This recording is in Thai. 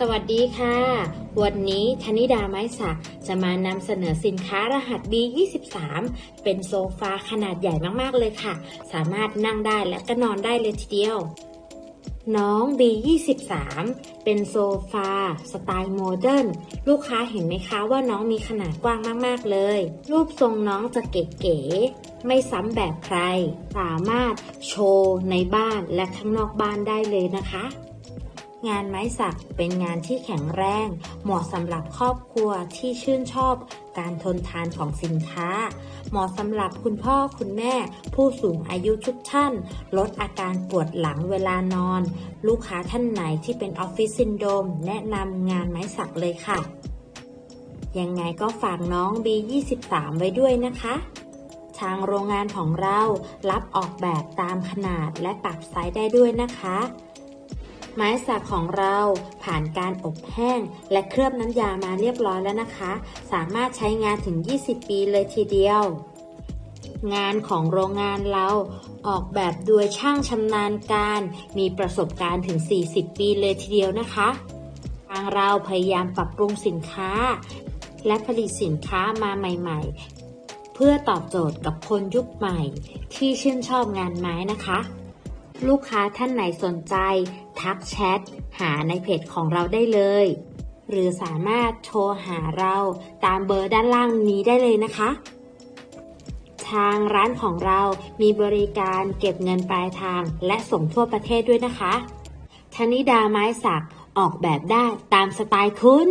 สวัสดีค่ะ วันนี้ธนิดาไม้สักจะมานำเสนอสินค้ารหัส B23 เป็นโซฟาขนาดใหญ่มากๆเลยค่ะ สามารถนั่งได้และก็นอนได้เลยทีเดียว น้อง B23 เป็นโซฟาสไตล์โมเดิร์นลูกค้าเห็นไหมคะว่าน้องมีขนาดกว้างมากๆเลย รูปทรงน้องจะเก๋ๆไม่ซ้ำแบบใคร สามารถโชว์ในบ้านและข้างนอกบ้านได้เลยนะคะ งานไม้สักเป็นงานที่แข็งแรง เหมาะสำหรับครอบครัวที่ชื่นชอบการทนทานของสินค้า เหมาะสำหรับคุณพ่อคุณแม่ ผู้สูงอายุทุกท่าน ลดอาการปวดหลังเวลานอน ลูกค้าท่านไหนที่เป็นออฟฟิศซินโดมแนะนำงานไม้สักเลยค่ะ ยังไงก็ฝากน้อง B23 ไว้ด้วยนะคะทางโรงงานของเรารับออกแบบตามขนาดและปรับไซส์ได้ด้วยนะคะ ไม้สักของเราผ่านการอบแห้ง และเคลือบน้ำยามาเรียบร้อยแล้วนะคะ สามารถใช้งานถึง 20 ปีเลยทีเดียว งานของโรงงานเราออกแบบโดยช่างชำนาญการ มีประสบการณ์ถึง 40 ปีเลยทีเดียวนะคะทางเราพยายามปรับปรุงสินค้า และผลิตสินค้ามาใหม่ ๆ เพื่อตอบโจทย์กับคนยุคใหม่ที่ชื่นชอบงานไม้นะคะ ลูกค้าท่านไหนสนใจ ทักแชทหาในเพจของเราได้เลย หรือสามารถโทรหาเราตามเบอร์ด้านล่างนี้ได้เลยนะคะ ทางร้านของเรามีบริการเก็บเงินปลายทางและส่งทั่วประเทศด้วยนะคะธนิดาไม้สักออกแบบได้ตามสไตล์คุณ